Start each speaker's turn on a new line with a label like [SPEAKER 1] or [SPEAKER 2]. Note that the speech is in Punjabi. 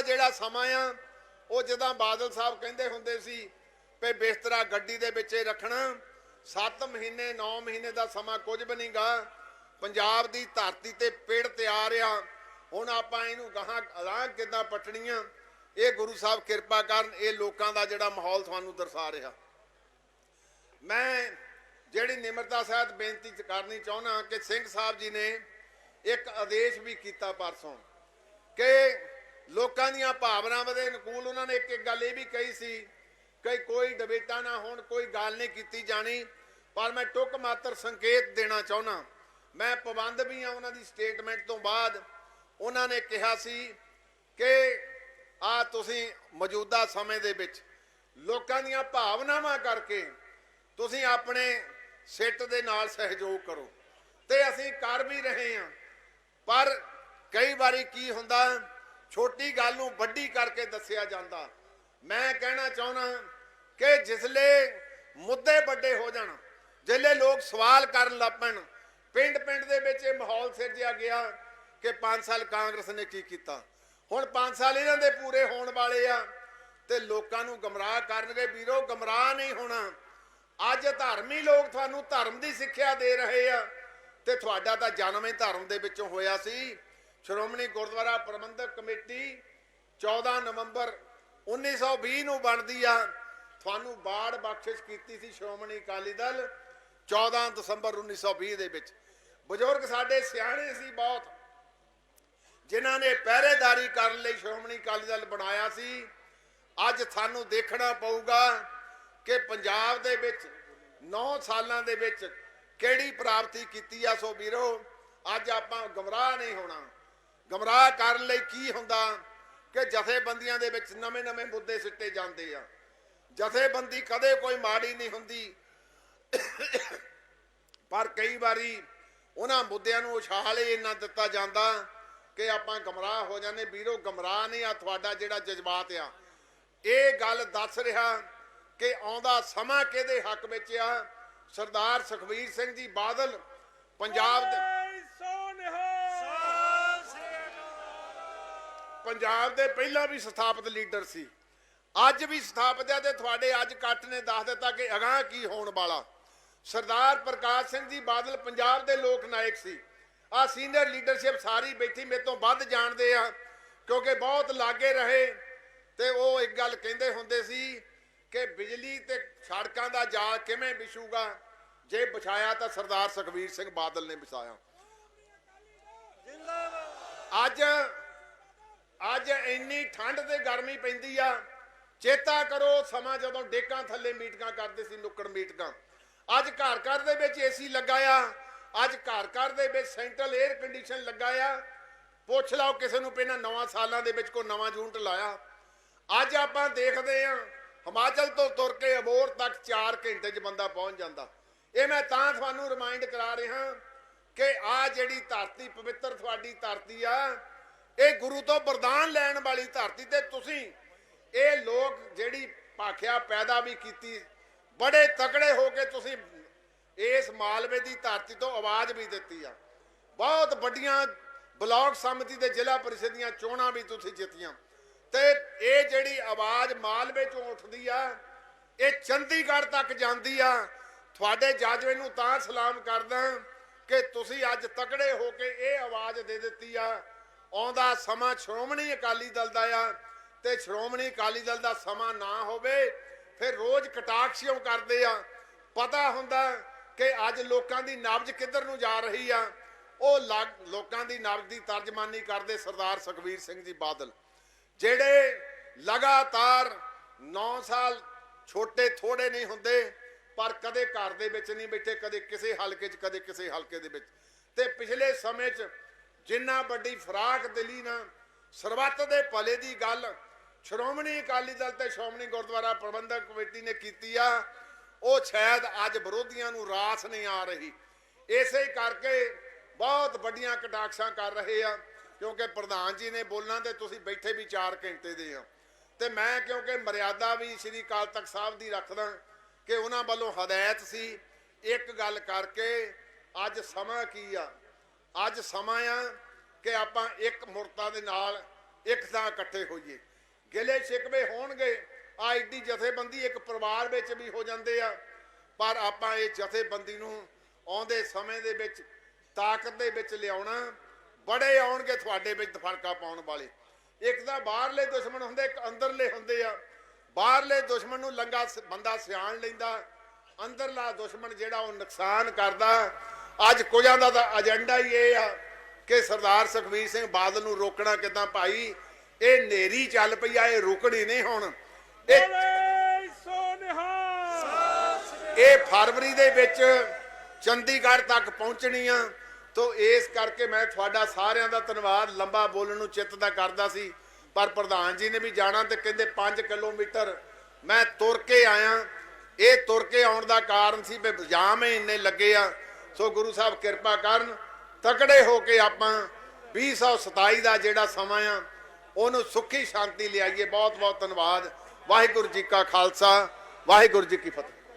[SPEAKER 1] ਦਾ ਜਿਹੜਾ ਸਮਾਂ ਆ, ਉਹ ਜਦਾਂ ਬਾਦਲ ਸਾਹਿਬ ਕਹਿੰਦੇ ਹੁੰਦੇ ਸੀ ਵੀ ਬਿਸਤਰਾ ਗੱਡੀ ਦੇ ਵਿੱਚ ਰੱਖਣਾ 7 ਮਹੀਨੇ 9 ਮਹੀਨੇ ਦਾ ਸਮਾਂ ਕੁਝ ਵੀ ਨਹੀਂਗਾ ਪੰਜਾਬ ਦੀ ਧਰਤੀ ਤੇ ਪੇੜ ਤਿਆਰ ਆ, ਹੁਣ ਆਪਾਂ ਇਹਨੂੰ ਗਾਹਾਂ ਅਲਾਹ ਕਿੱਦਾਂ ਪਟਣੀਆਂ? ਇਹ ਗੁਰੂ ਸਾਹਿਬ ਕਿਰਪਾ ਕਰਨ, ਇਹ ਲੋਕਾਂ ਦਾ ਜਿਹੜਾ ਮਾਹੌਲ ਤੁਹਾਨੂੰ ਦਰਸਾ ਰਿਹਾ। ਮੈਂ ਜਿਹੜੀ ਨਿਮਰਤਾ ਸਾਹਿਤ ਬੇਨਤੀ ਕਰਨੀ ਚਾਹੁੰਦਾ ਕਿ ਸਿੰਘ ਸਾਹਿਬ ਜੀ ਨੇ ਇੱਕ ਆਦੇਸ਼ ਵੀ ਕੀਤਾ ਪਰਸੋਂ ਕਿ ਲੋਕਾਂ ਦੀਆਂ ਭਾਵਨਾਵਾਂ ਦੇ ਅਨੁਕੂਲ ਉਹਨਾਂ ਨੇ ਇੱਕ ਇੱਕ ਗੱਲ ਇਹ ਵੀ ਕਹੀ ਸੀ ਕਿ ਕੋਈ ਡਿਬੇਟਾਂ ਨਾ ਹੋਣ, ਕੋਈ ਗੱਲ ਨਹੀਂ ਕੀਤੀ ਜਾਣੀ। ਪਰ ਮੈਂ ਟੁੱਕ ਮਾਤਰ ਸੰਕੇਤ ਦੇਣਾ ਚਾਹੁੰਦਾ। ਮੈਂ ਪਾਬੰਦ ਵੀ ਆ ਉਹਨਾਂ ਦੀ ਸਟੇਟਮੈਂਟ ਤੋਂ ਬਾਅਦ। ਉਹਨਾਂ ਨੇ ਕਿਹਾ ਸੀ ਕਿ ਆ ਤੁਸੀਂ ਮੌਜੂਦਾ ਸਮੇਂ ਦੇ ਵਿੱਚ ਲੋਕਾਂ ਦੀਆਂ ਭਾਵਨਾਵਾਂ ਕਰਕੇ ਤੁਸੀਂ ਆਪਣੇ ਸਿੱਟ ਦੇ ਨਾਲ ਸਹਿਯੋਗ ਕਰੋ। ਤੇ ਅਸੀਂ ਕਰ ਵੀ ਰਹੇ ਹਾਂ। ਪਰ ਕਈ ਵਾਰੀ ਕੀ ਹੁੰਦਾ ਛੋਟੀ ਗੱਲ ਨੂੰ ਵੱਡੀ ਕਰਕੇ ਦੱਸਿਆ ਜਾਂਦਾ। ਮੈਂ ਕਹਿਣਾ ਚਾਹੁੰਦਾ ਕਿ ਜਿਸਲੇ ਮੁੱਦੇ ਵੱਡੇ ਹੋ ਜਾਣ, ਜਿਸਲੇ ਲੋਕ ਸਵਾਲ ਕਰਨ ਲੱਗ ਪੈਣ ਪਿੰਡ ਪਿੰਡ ਦੇ ਵਿੱਚ ਇਹ ਮਾਹੌਲ ਸਿਰਜਿਆ ਗਿਆ ਕਿ 5 ਸਾਲ ਕਾਂਗਰਸ ਨੇ ਕੀ ਕੀਤਾ। ਹੁਣ 5 ਸਾਲ ਇਹਨਾਂ ਦੇ ਪੂਰੇ ਹੋਣ ਵਾਲੇ ਆ ਤੇ ਲੋਕਾਂ ਨੂੰ ਗਮਰਾਹ ਕਰਨਗੇ। ਵੀਰੋ, ਗਮਰਾਹ ਨਹੀਂ ਹੋਣਾ। ਅੱਜ ਧਰਮੀ ਲੋਕ ਤੁਹਾਨੂੰ ਧਰਮ ਦੀ ਸਿੱਖਿਆ ਦੇ ਰਹੇ ਆ ਤੇ ਤੁਹਾਡਾ ਤਾਂ ਜਨਮ ਹੀ ਧਰਮ ਦੇ ਵਿੱਚੋਂ ਹੋਇਆ ਸੀ। ਸ਼੍ਰੋਮਣੀ ਗੁਰਦੁਆਰਾ ਪ੍ਰਬੰਧਕ ਕਮੇਟੀ 14 ਨਵੰਬਰ 1920 ਨੂੰ ਬਣਦੀ ਆ। ਤੁਹਾਨੂੰ ਬਾੜ ਬਖਸ਼ਿਸ਼ ਕੀਤੀ ਸੀ ਸ਼੍ਰੋਮਣੀ ਅਕਾਲੀ ਦਲ 14 ਦਸੰਬਰ 1920 ਦੇ ਵਿੱਚ। ਬਜ਼ੁਰਗ ਸਾਡੇ ਸਿਆਣੇ ਸੀ ਬਹੁਤ, ਜਿਨ੍ਹਾਂ ਨੇ ਪਹਿਰੇਦਾਰੀ ਕਰਨ ਲਈ ਸ਼੍ਰੋਮਣੀ ਅਕਾਲੀ ਦਲ ਬਣਾਇਆ ਸੀ। ਅੱਜ ਸਾਨੂੰ ਦੇਖਣਾ ਪਊਗਾ ਕਿ ਪੰਜਾਬ ਦੇ ਵਿੱਚ 9 ਸਾਲਾਂ ਦੇ ਵਿੱਚ ਕਿਹੜੀ ਪ੍ਰਾਪਤੀ ਕੀਤੀ ਆ। ਸੋ ਵੀਰੋ, ਅੱਜ ਆਪਾਂ ਗਮਰਾਹ ਨਹੀਂ ਹੋਣਾ। ਗਮਰਾਹ ਕਰਨ ਲਈ ਕੀ ਹੁੰਦਾ ਕਿ ਜਥੇਬੰਦੀਆਂ ਦੇ ਵਿੱਚ ਨਵੇਂ-ਨਵੇਂ ਮੁੱਦੇ ਸਿੱਟੇ ਜਾਂਦੇ ਆ। ਜਥੇਬੰਦੀ ਕਦੇ ਕੋਈ ਮਾੜੀ ਨਹੀਂ ਹੁੰਦੀ। ਪਰ ਕਈ ਵਾਰੀ ਉਹਨਾਂ ਮੁੱਦਿਆਂ ਨੂੰ ਉਛਾਲ ਇੰਨਾ ਦਿੱਤਾ ਜਾਂਦਾ ਕਿ ਆਪਾਂ ਗਮਰਾਹ ਹੋ ਜਾਂਦੇ। ਵੀਰੋ, ਗਮਰਾਹ ਨਹੀਂ ਆ, ਤੁਹਾਡਾ ਜਿਹੜਾ ਜਜ਼ਬਾਤ ਆ। ਇਹ ਗੱਲ ਦੱਸ ਰਿਹਾ ਕਿ ਆਉਂਦਾ ਸਮਾਂ ਕਿਹਦੇ ਹੱਕ ਵਿੱਚ ਆ? ਸਰਦਾਰ ਸੁਖਬੀਰ ਸਿੰਘ ਜੀ ਬਾਦਲ, ਪੰਜਾਬ ਦੇ ਪੰਜਾਬ ਦੇ ਪਹਿਲਾਂ ਵੀ ਸਥਾਪਿਤ ਲੀਡਰ ਸੀ। ਅੱਜ ਵੀ ਸਥਾਪਿਤ ਹੈ ਤੇ ਤੁਹਾਡੇ ਅੱਜ ਕੱਟ ਨੇ ਦੱਸ ਦਿੱਤਾ ਕਿ ਅਗਾਹ ਕੀ ਹੋਣ ਵਾਲਾ। ਸਰਦਾਰ ਪ੍ਰਕਾਸ਼ ਸਿੰਘ ਜੀ ਬਾਦਲ ਪੰਜਾਬ ਦੇ ਲੋਕ ਨਾਇਕ ਸੀ। ਆ ਸੀਨੀਅਰ ਲੀਡਰਸ਼ਿਪ ਸਾਰੀ ਬੈਠੀ ਮੇਰੇ ਤੋਂ ਵੱਧ ਜਾਣਦੇ ਆ, ਕਿਉਂਕਿ ਬਹੁਤ ਲਾਗੇ ਰਹੇ। ਤੇ ਉਹ ਇੱਕ ਗੱਲ ਕਹਿੰਦੇ ਹੁੰਦੇ ਸੀ ਕਿ ਬਿਜਲੀ ਤੇ ਸੜਕਾਂ ਦਾ ਜਾਲ ਕਿਵੇਂ ਵਿਛੂਗਾ, ਜੇ ਵਿਛਾਇਆ ਤਾਂ ਸਰਦਾਰ ਸੁਖਬੀਰ ਸਿੰਘ ਬਾਦਲ ਨੇ ਵਿਛਾਇਆ। ਅੱਜ ਅੱਜ ਇੰਨੀ ਠੰਡ ਤੇ ਗਰਮੀ ਪੈਂਦੀ ਆ, ਚੇਤਾ ਕਰੋ ਸਮਾਂ ਜਦੋਂ ਡੇਕਾਂ ਥੱਲੇ ਮੀਟਿੰਗਾਂ ਕਰਦੇ ਸੀ, ਨੁੱਕੜ ਮੀਟਿੰਗਾਂ। ਅੱਜ ਘਰ ਘਰ ਦੇ ਵਿੱਚ ਏਸੀ ਲੱਗਾ ਆ, ਅੱਜ ਘਰ ਘਰ ਦੇ ਵਿੱਚ ਸੈਂਟਰਲ 에ਅਰ ਕੰਡੀਸ਼ਨ ਲੱਗਾ ਆ। ਪੁੱਛ ਲਓ ਕਿਸੇ ਨੂੰ ਪਹਿਲਾਂ ਨਵਾਂ ਸਾਲਾਂ ਦੇ ਵਿੱਚ ਕੋਈ ਨਵਾਂ ਯੂਨਿਟ ਲਾਇਆ। ਅੱਜ ਆਪਾਂ ਦੇਖਦੇ ਆ, ਹਿਮਾਚਲ ਤੋਂ ਤੁਰ ਕੇ ਅਬੋਰ ਤੱਕ 4 ਘੰਟੇ 'ਚ ਬੰਦਾ ਪਹੁੰਚ ਜਾਂਦਾ। ਇਹ ਮੈਂ ਤਾਂ ਤੁਹਾਨੂੰ ਰਿਮਾਈਂਡ ਕਰਾ ਰਿਹਾ ਕਿ ਆ ਜਿਹੜੀ ਧਰਤੀ ਪਵਿੱਤਰ ਤੁਹਾਡੀ ਧਰਤੀ ਆ ਇਹ ਗੁਰੂ ਤੋਂ ਵਰਦਾਨ ਲੈਣ ਵਾਲੀ ਧਰਤੀ ਤੇ ਤੁਸੀਂ ਇਹ ਲੋਕ ਜਿਹੜੀ ਭਾਖਿਆ ਪੈਦਾ ਵੀ ਕੀਤੀ, ਬੜੇ ਤਕੜੇ ਹੋ ਕੇ ਤੁਸੀਂ ਇਸ ਮਾਲਵੇ ਦੀ ਧਰਤੀ ਤੋਂ ਆਵਾਜ਼ ਵੀ ਦਿੱਤੀ ਆ। ਬਹੁਤ ਵੱਡੀਆਂ ਬਲਾਕ ਸਮਿਤੀ ਦੇ ਜ਼ਿਲ੍ਹਾ ਪਰਿਸ਼ਦ ਦੀਆਂ ਚੋਣਾਂ ਵੀ ਤੁਸੀਂ ਜਿੱਤੀਆਂ। ਤੇ ਇਹ ਜਿਹੜੀ ਆਵਾਜ਼ ਮਾਲਵੇ ਚੋਂ ਉੱਠਦੀ ਆ, ਇਹ ਚੰਡੀਗੜ੍ਹ ਤੱਕ ਜਾਂਦੀ ਆ। ਤੁਹਾਡੇ ਜਜ਼ਬੇ ਨੂੰ ਤਾਂ ਸਲਾਮ ਕਰਦਾ ਕਿ ਤੁਸੀਂ ਅੱਜ ਤਕੜੇ ਹੋ ਕੇ ਇਹ ਆਵਾਜ਼ ਦੇ ਦਿੱਤੀ ਆ। ਆਉਂਦਾ ਸਮਾਂ ਸ਼੍ਰੋਮਣੀ ਅਕਾਲੀ ਦਲ ਦਾ ਆ ਤੇ ਸ਼੍ਰੋਮਣੀ ਅਕਾਲੀ ਦਲ ਦਾ ਸਮਾਂ ਨਾ ਹੋਵੇ, ਫਿਰ ਰੋਜ਼ ਕਟਾਕਸ਼ਿਓ ਕਰਦੇ ਆ। ਪਤਾ ਹੁੰਦਾ ਕਿ ਅੱਜ ਲੋਕਾਂ ਦੀ ਨਬਜ਼ ਕਿੱਧਰ ਨੂੰ ਜਾ ਰਹੀ ਆ। ਉਹ ਲੋਕਾਂ ਦੀ ਨਬਜ਼ ਦੀ ਤਰਜਮਾਨੀ ਕਰਦੇ ਸਰਦਾਰ ਸੁਖਬੀਰ ਸਿੰਘ ਜੀ ਬਾਦਲ, ਜਿਹੜੇ ਲਗਾਤਾਰ 9 ਸਾਲ ਛੋਟੇ ਥੋੜੇ ਨਹੀਂ ਹੁੰਦੇ, ਪਰ ਕਦੇ ਘਰ ਦੇ ਵਿੱਚ ਨਹੀਂ ਬੈਠੇ, ਕਦੇ ਕਿਸੇ ਹਲਕੇ 'ਚ, ਕਦੇ ਕਿਸੇ ਹਲਕੇ ਦੇ ਵਿੱਚ। ਤੇ ਪਿਛਲੇ ਸਮੇਂ 'ਚ ਜਿੰਨਾ ਵੱਡੀ ਫਰਾਕ ਦਿਲੀ ਨਾ, ਸਰਬੱਤ ਦੇ ਭਲੇ ਦੀ ਗੱਲ, ਸ਼੍ਰੋਮਣੀ ਅਕਾਲੀ ਦਲ ਤੇ ਸ਼੍ਰੋਮਣੀ ਗੁਰਦੁਆਰਾ ਪ੍ਰਬੰਧਕ ਕਮੇਟੀ ਨੇ ਕੀਤੀ ਆ, ਉਹ ਸ਼ਾਇਦ ਅੱਜ ਵਿਰੋਧੀਆਂ ਨੂੰ ਰਾਸ ਨਹੀਂ ਆ ਰਹੀ। ਇਸੇ ਕਰਕੇ ਬਹੁਤ ਵੱਡੀਆਂ ਕਟਾਕਸ਼ਾਂ ਕਰ ਰਹੇ ਆ, ਕਿਉਂਕਿ ਪ੍ਰਧਾਨ ਜੀ ਨੇ ਬੋਲਣਾ ਤੇ ਤੁਸੀਂ ਬੈਠੇ ਵੀ 4 ਘੰਟੇ ਦੇ ਆ। ਤੇ ਮੈਂ ਕਿਉਂਕਿ ਮਰਿਆਦਾ ਵੀ ਸ੍ਰੀ ਅਕਾਲ ਤਖਤ ਸਾਹਿਬ ਦੀ ਰੱਖਦਾ ਕਿ ਉਹਨਾਂ ਵੱਲੋਂ ਹਦਾਇਤ ਸੀ, ਇੱਕ ਗੱਲ ਕਰਕੇ ਅੱਜ ਸਮਾਂ ਕੀ ਆ? ਅੱਜ ਸਮਾਂ ਆ ਕਿ ਆਪਾਂ ਇੱਕ ਮੁਰਤਾ ਦੇ ਨਾਲ ਇੱਕ ਥਾਂ ਇਕੱਠੇ ਹੋਈਏ। ਗਿਲੇ ਸ਼ਿਕਵੇ ਹੋਣਗੇ, ਆ ਏਡੀ ਜਥੇਬੰਦੀ ਇੱਕ ਪਰਿਵਾਰ ਵਿੱਚ ਵੀ ਹੋ ਜਾਂਦੇ ਆ, ਪਰ ਆਪਾਂ ਇਹ ਜਥੇਬੰਦੀ ਨੂੰ ਆਉਂਦੇ ਸਮੇਂ ਦੇ ਵਿੱਚ, ਤਾਕਤ ਦੇ ਵਿੱਚ ਲਿਆਉਣਾ, ਬੜੇ ਆਉਣਗੇ ਤੁਹਾਡੇ ਵਿੱਚ ਫਰਕਾ ਪਾਉਣ ਵਾਲੇ। ਇੱਕ ਤਾਂ ਬਾਹਰਲੇ ਦੁਸ਼ਮਣ ਹੁੰਦੇ, ਇੱਕ ਅੰਦਰਲੇ ਹੁੰਦੇ ਆ। ਬਾਹਰਲੇ ਦੁਸ਼ਮਣ ਨੂੰ ਲੰਗਾ ਬੰਦਾ ਸਿਆਣ ਲੈਂਦਾ, ਅੰਦਰਲਾ ਦੁਸ਼ਮਣ ਜਿਹੜਾ ਉਹ ਨੁਕਸਾਨ ਕਰਦਾ ਅੱਜ ਕੁਝਾਂ ਦਾ ਤਾਂ ਏਜੰਡਾ ਹੀ ਇਹ ਆ ਕਿ ਸਰਦਾਰ ਸੁਖਬੀਰ ਸਿੰਘ ਬਾਦਲ ਨੂੰ ਰੋਕਣਾ ਕਿਦਾਂ ਭਾਈ? ਇਹ ਨੇਰੀ ਚੱਲ ਪਈ ਆ ਇਹ ਰੁਕਣੀ ਨਹੀਂ ਹੁਣ। ਇਹ ਇਹ ਫਰਵਰੀ ਦੇ ਵਿੱਚ ਚੰਡੀਗੜ੍ਹ ਤੱਕ ਪਹੁੰਚਣੀ ਆ। ਤੋ ਇਸ ਕਰਕੇ ਮੈਂ ਤੁਹਾਡਾ ਸਾਰਿਆਂ ਦਾ ਧੰਨਵਾਦ। ਲੰਬਾ ਬੋਲਣ ਨੂੰ ਚਿੱਤ ਦਾ ਕਰਦਾ ਸੀ ਪਰ ਪ੍ਰਧਾਨ ਜੀ ਨੇ ਵੀ ਜਾਣਾ ਤੇ ਕਹਿੰਦੇ 5 ਕਿਲੋਮੀਟਰ ਮੈਂ ਤੁਰ ਕੇ ਆਇਆ। ਇਹ ਤੁਰ ਕੇ ਆਉਣ ਦਾ ਕਾਰਨ ਸੀ ਵੀ ਜਾਮ ਇੰਨੇ ਲੱਗੇ ਆ। ਸੋ ਗੁਰੂ ਸਾਹਿਬ ਕਿਰਪਾ ਕਰਨ, ਤਕੜੇ ਹੋ ਕੇ ਆਪਾਂ 2027 ਦਾ ਜਿਹੜਾ ਸਮਾਂ ਆ, ਉਹਨੂੰ ਸੁੱਖੀ ਸ਼ਾਂਤੀ ਲਿਆਈਏ। ਬਹੁਤ ਬਹੁਤ ਧੰਨਵਾਦ। ਵਾਹਿਗੁਰੂ ਜੀ ਕਾ ਖਾਲਸਾ, ਵਾਹਿਗੁਰੂ ਜੀ ਕੀ ਫਤਿਹ।